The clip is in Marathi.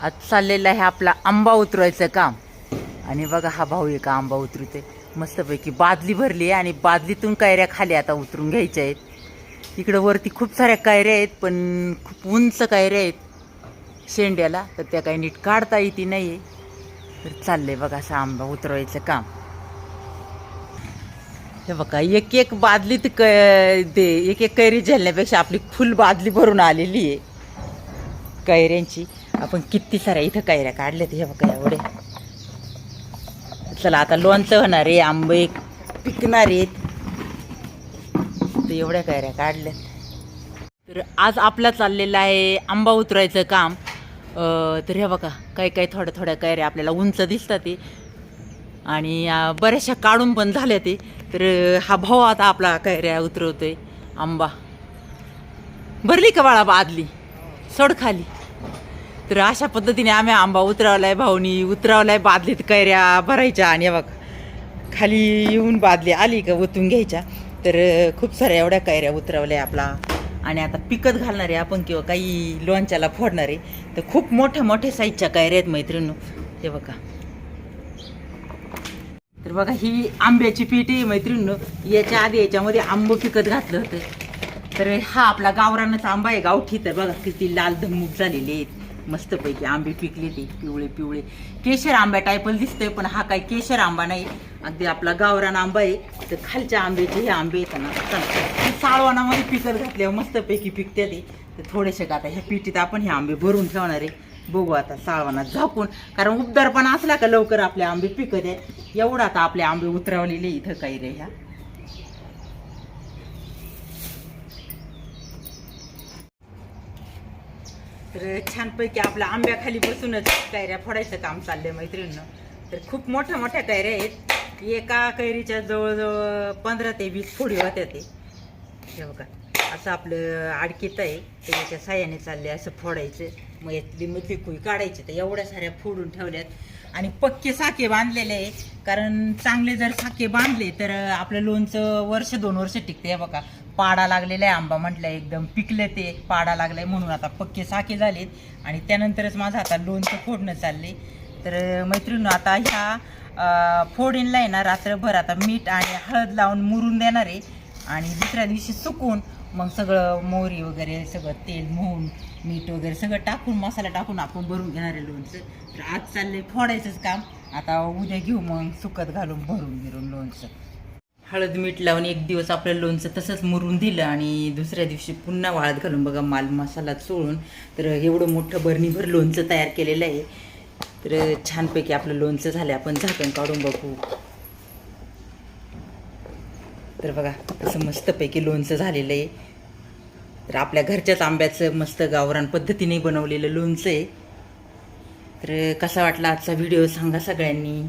आज चाललेलं आहे आपला आंबा उतरवायचं काम. आणि बघा हा भाऊ एका आंबा उतरते मस्तपैकी बादली भरली आहे आणि बादलीतून कैऱ्या खाली आता उतरून घ्यायच्या आहेत. इकडं वरती खूप साऱ्या कैऱ्या आहेत पण खूप उंच कैऱ्या आहेत शेंड्याला. तर त्या काही नीट काढता येते नाही आहे तर चाललंय बघा असं आंबा उतरवायचं काम. हे बघा एक एक बादलीत क दे एक एक कैरी झेलण्यापेक्षा आपली फुल बादली भरून आलेली आहे. कैऱ्यांची. आपण किती साऱ्या इथं कैऱ्या काढल्यात हे बघा एवढे. चला आता लोणचं होणार आहे आंबे पिकणार आहेत. तर एवढ्या कैऱ्या काढल्यात तर आज आपला चाललेला आहे आंबा उतरायचं काम. तर हे बघा काही काही थोड्या थोड्या कैऱ्या आपल्याला उंच दिसतात ते. आणि बऱ्याचशा काढून पण झाल्या ते. तर हा भाऊ आता आपला कैऱ्या उतरवतोय आंबा. भरली का बाळा बादली? सोड खाली. तर अशा पद्धतीने आम्ही आंबा उतरावलाय भाऊनी उतरावलाय बादलीत कैऱ्या भरायच्या आणि बघ खाली येऊन बादली आली का ओतून घ्यायच्या. तर खूप साऱ्या एवढ्या कैऱ्या उतरवल्या आपला. आणि आता पिकत घालणार आहे आपण किंवा काही लोणच्याला फोडणार. आहे तर खूप मोठ्या मोठ्या साईजच्या कैऱ्या आहेत मैत्रिणी हे बघा. तर बघा ही आंब्याची पीठ आहे मैत्रिणी याच्या आधी याच्यामध्ये आंब पिकत घातलं होतं. तर हा आपला गावरानच आंबा आहे गावठी. तर बघा किती लाल धमूक झालेले आहेत. मस्तपैकी आंबे पिकले ते पिवळे पिवळे. केशर आंब्या टायपल दिसतोय पण हा काय केशर आंबा नाही. अगदी आपला गावरान आंबा आहे. तर खालच्या आंब्याचे हे आंबे आहेत ना चला, हे साळवणामध्ये पिकत घातल्यावर मस्तपैकी पिकते ते. तर थोडेसे का आता ह्या पिठीत आपण हे आंबे भरून ठेवणार आहे. बघू आता साळवणात झाकून. कारण उबदारपणा असला का लवकर आपले आंबे पिकत आहे एवढं आता आपले आंबे उतरवलेले इथं काही रे ह्या. तर छानपैकी आपल्या आंब्याखाली बसूनच कैऱ्या फोडायचं काम चाललंय मैत्रिणीनं. तर खूप मोठ्या मोठ्या कैऱ्या आहेत. एका कैरीच्या जवळजवळ पंधरा ते वीस फोडी होत्या ते. हे बघा असं आपलं आडकीत आहे. त्याच्या साह्याने चालले असं फोडायचं. मग यातली मधली कुई काढायची तर एवढ्या साऱ्या फोडून ठेवल्यात. आणि पक्के साखे बांधलेले आहे. कारण चांगले जर साखे बांधले तर आपलं लोणचं वर्ष दोन वर्ष टिकते बघा. पाडा लागलेला आहे आंबा म्हटलं एकदम पिकले ते पाडा लागलाय म्हणून आता पक्के साखे झालेत. आणि त्यानंतरच माझं आता लोणचं फोडणं चालले तर मैत्रिणी आता ह्या फोडीनला आहे ना रात्रभर आता मीठ आणि हळद लावून मुरून देणार आहे. आणि दुसऱ्या दिवशी सुकून मग सगळं मोहरी वगैरे सगळं तेल मोहून मीठ वगैरे सगळं टाकून मसाला टाकून आपण भरून घेणार आहे लोणचं. तर आज चाललंय फोडायचंच काम. आता उद्या घेऊ मग सुकत घालून भरून बिरून लोणचं. हळद मीठ लावून एक दिवस आपलं लोणचं तसंच मुरून दिलं आणि दुसऱ्या दिवशी पुन्हा वाळत घालून बघा माल मसाला चोळून. तर एवढं मोठं बरणीभर लोणचं तयार केलेलं आहे. तर छानपैकी आपलं लोणचं झालं. आपण झाकण काढून बघू. तर बघा असं मस्तपैकी लोणचं झालेलं आहे. तर आपल्या घरच्याच आंब्याचं मस्त गावरान पद्धतीने बनवलेलं लोणचं आहे. तर कसा वाटला आजचा व्हिडिओ सांगा सगळ्यांनी.